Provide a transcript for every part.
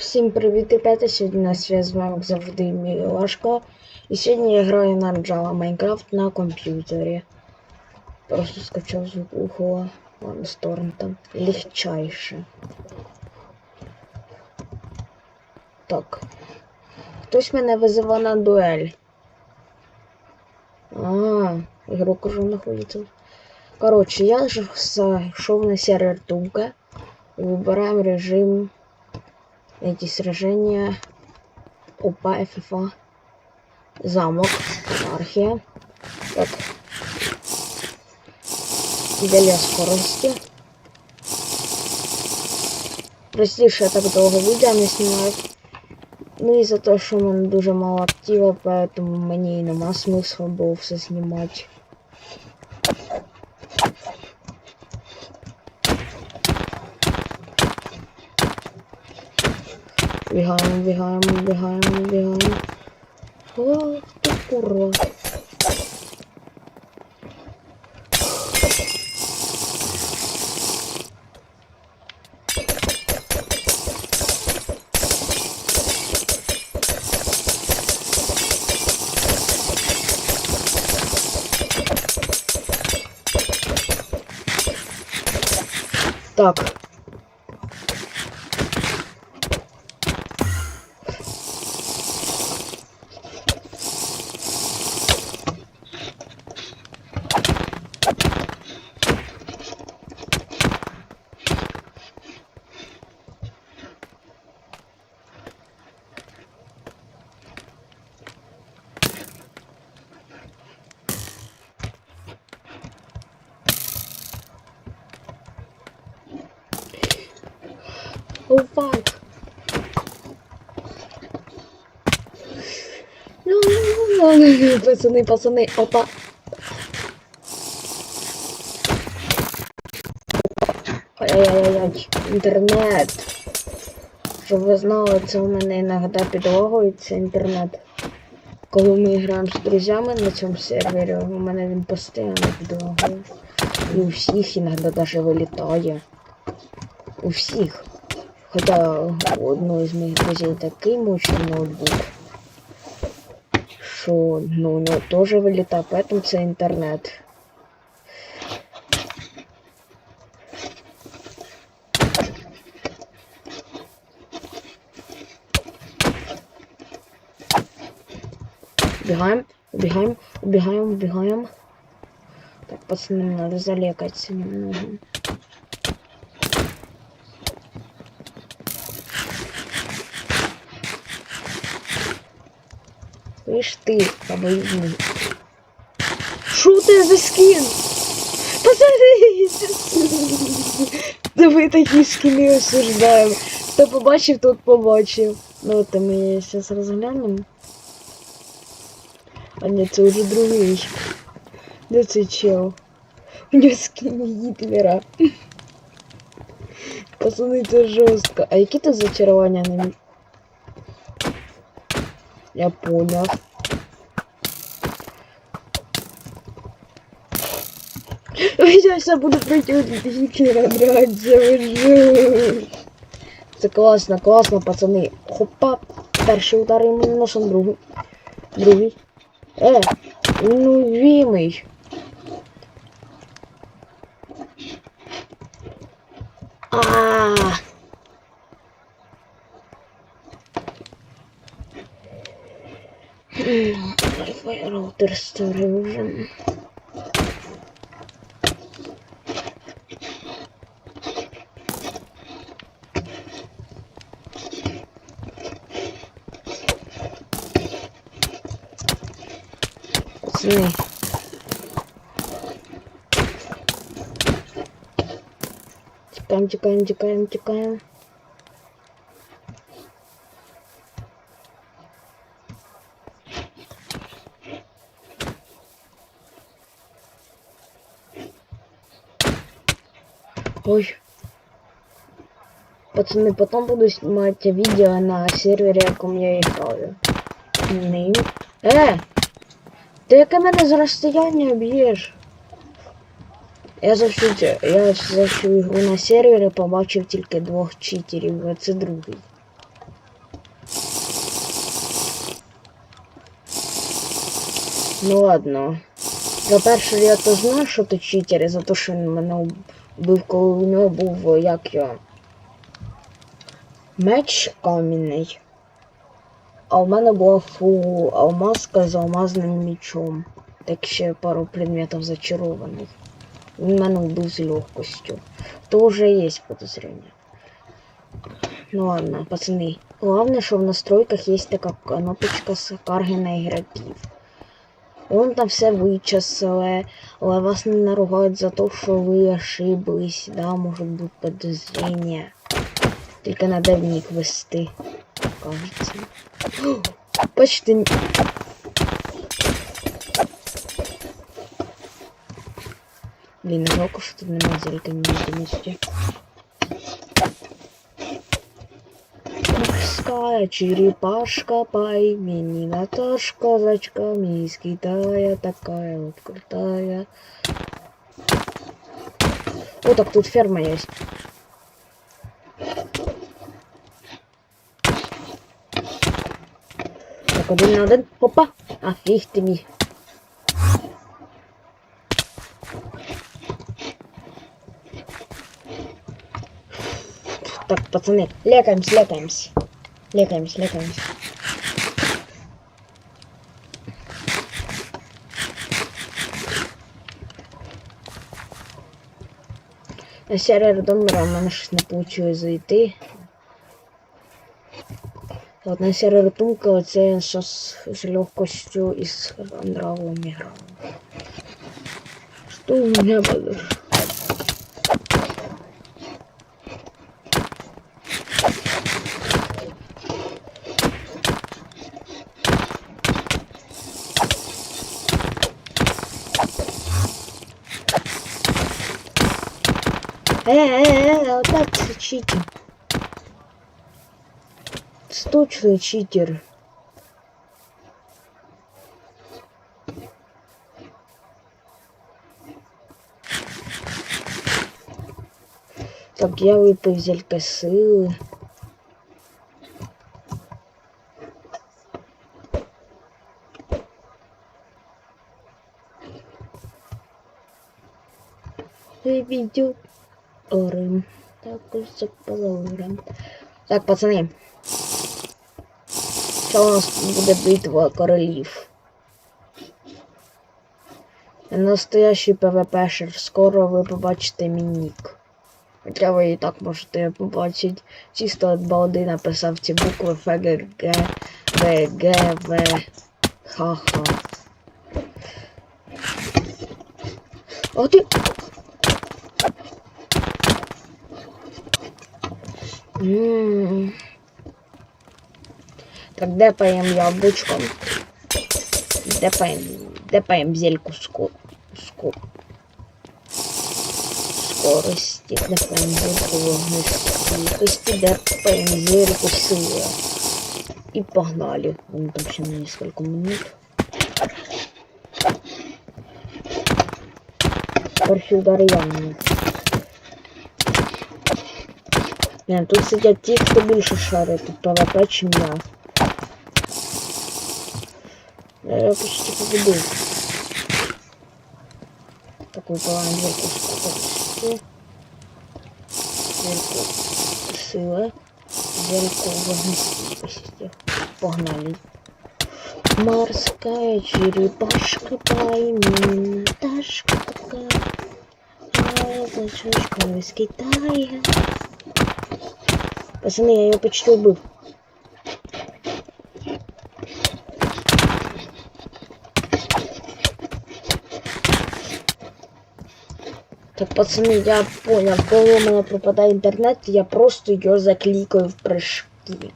Всім привіт, ребята! Сьогодні на связь з вами завжди Мілашко. І сьогодні я граю на Java Minecraft на комп'ютері. Просто скачав звук ухо з торрента. Легчайше. Так. Хтось мене визивав на дуель. А, ігрок уже знаходиться. Коротше, я ж зайшов на сервер Тумка. Вибираємо режим эти сражения ОПА ФФА замок архия. Так. Для скорости. Прости що я так довго відео не знімаю ну і за те що в мене дуже мало актива поэтому мені і нема смисла було все знімати Бігаємо, бігаємо, бігаємо, бігаємо. О, ти курва. Так, Пацани, пацани, опа. Ай-яй-яй, інтернет. Щоб ви знали, це у мене іноді підлоговується інтернет. Коли ми граємо з друзями на цьому сервері, у мене він постійно підлагує. І у всіх іноді навіть вилітає. У всіх. Хоча у одного з моїх друзів такий мощний ноутбук, що ну, у нього теж вилітає, поэтому це інтернет. Убегаем, убегаем, убегаем, убегаем. Так, пацаны, надо залекаться немного. Слышь ты, обоюдный. Шо ты за скин? Пацаны! Да ви такі скини осуждаємо. Хто побачив, тот побачив. Ну, то ми зараз розглянемо. А ні, це вже другий. Де цей чел? У нього скін Гітлера. Пацани, це жорстко. А які тут зачарування на мі- я понял. Я сейчас буду против Гитлера драться, ви жу. Це класно, класно, пацани. Хопа, перший удар йому носом, другий. Другий. Е, ну вімий. А. роутер старий вже. Пацаны. Тікаємо, тікаємо, тікаємо, тікаємо. Ой. Пацаны, потом буду снимать видео на сервере, ком я играю. Ним. Э! Е! Ты яке мене з розстояння б'єш? Я за я за всю на сервере побачив только двох читерів, а це другий. Ну ладно. По-перше, я то знаю що ти читер за то, що він мене вбив, коли у нього був як його. Меч камінний. А у мене була фу алмазка з алмазним мечом. Так ще пару предметів зачарованих. Він мене вбив з легкостю. То вже є подозрення. Ну ладно, пацаны. Главное, что в настройках есть такая кнопочка с карги на игроків. Вон там все вичислили, але вас не наругають за те, що ви ошиблись, да, може бути подозрення. Тільки надо в них вести, кажется. О, Почти. н- Блін, жалко, що тут немає зелька невидимості. Морская черепашка по имени Наташка, с очками из Китая, такая вот крутая. О, так тут ферма есть. Так, один на один. Опа! А фиг ты ми. Так, пацаны, лекаемся, лекаемся. Лекаемся, лекаемся. На сервер Домера у мене щось не вийшло зайти. От на сервер Тумка я зараз з легкостю і з Андравом грав. Що у мене буде? Э-э-э, опять читер. Точно читер. Так, я випив зелька сили. Виведю Орем. Також запалорем. Так, пацани. Що у нас буде битва королів? Настоящий ПВПшер. Скоро ви побачите мій нік. Хоча ви і так можете побачити. Чисто від балди написав ці букви ФГГ, ВГ, В, Х-Х. О ти! Так, депаем яблучко. Депаем, депаем зельку ско, ско, скорости. Депаем зельку вогнестійкості. Депаем зельку сили. И погнали. Вон там ще на несколько минут. Перший удар Не, тут сидять ті, хто більше шарить тут ПВП, чим я. Я його почти победив. Так, випиваємо зірку скорості. Зірку сили. Зірку вогнестійкості. Погнали. Морская черепашка по имени Наташка такая. А, зачушка из Китая. Пацаны, я ее почти убил. Так, пацаны, я понял, коли у мене пропадає інтернет, я просто його заклікаю в прыжки.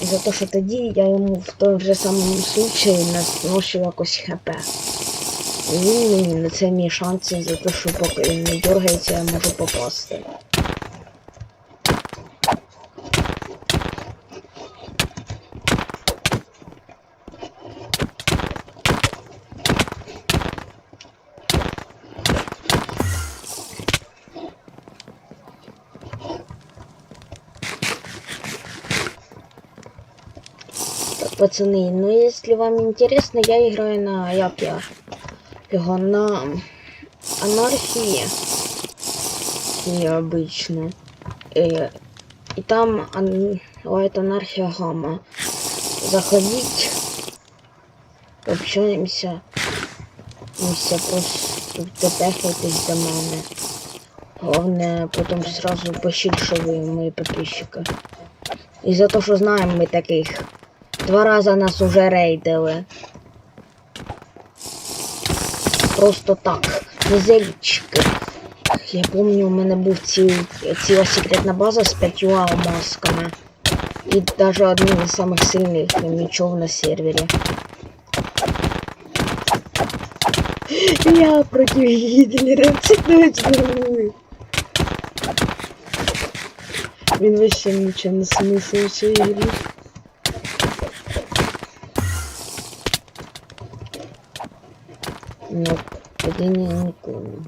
І за те, що тоді я йому в тому же самому случаї наношу якось хп. Ні-ні-ні, ну це мій шанс за те, що поки він не дергається, я можу попасти. пацаны. ну если вам интересно, я играю на Япья я, его, на анархии, и обычно. Э, и там ан... бывает анархия гамма. Заходить, общаемся, і все просто тепехайтесь до мене. Головне, потім сразу пишіть, що ви мої підписчики. І за те, що знаємо ми таких. Два рази нас уже рейдили. Просто так. Не зельчики. Я пам'ятаю, у мене був ціл, ціла секретна база з п'ятьма масками. І навіть одним із самих сильних мічов на сервері. Я против Гитлера, це точно. Він вообще нічого не смислив в цій. падіння ніколи.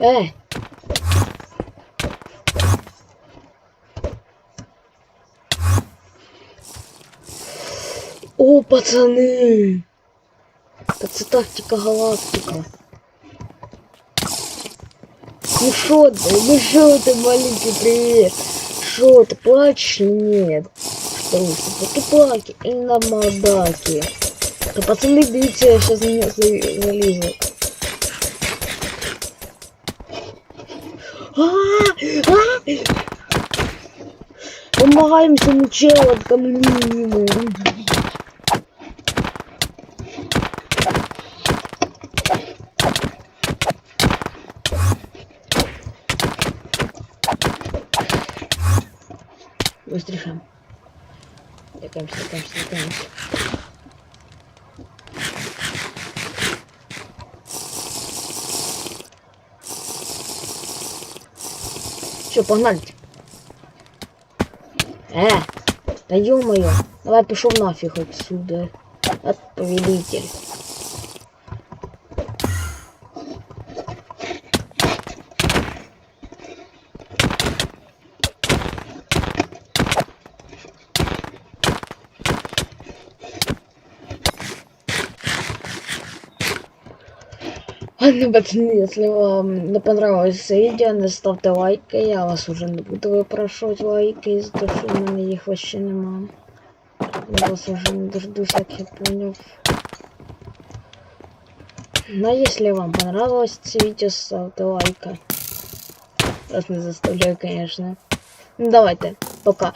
Е! О, пацани! Та це тактика галактика. Ну шо ты, ну шо ты, маленький привет? Шо ты, плачешь нет? Что вы, покупаки или на молдаки? Да пацаны, дивіться, я сейчас не за- залізу. А, а! Помогаем цьому челу от Быстрее. Летаемся, летаемся, летаемся. Все, погнали. Э, да ё-моё, давай пошел нафиг отсюда. От повелитель. Пацаны, если вам не понравилось видео, не ставьте лайки, я вас уже не буду выпрашивать лайки, из-за того, что у меня их вообще нема. Я вас уже не дождусь, как я понял. Но если вам понравилось это видео, ставьте лайка. Вас не заставляю, конечно. Ну давайте, пока.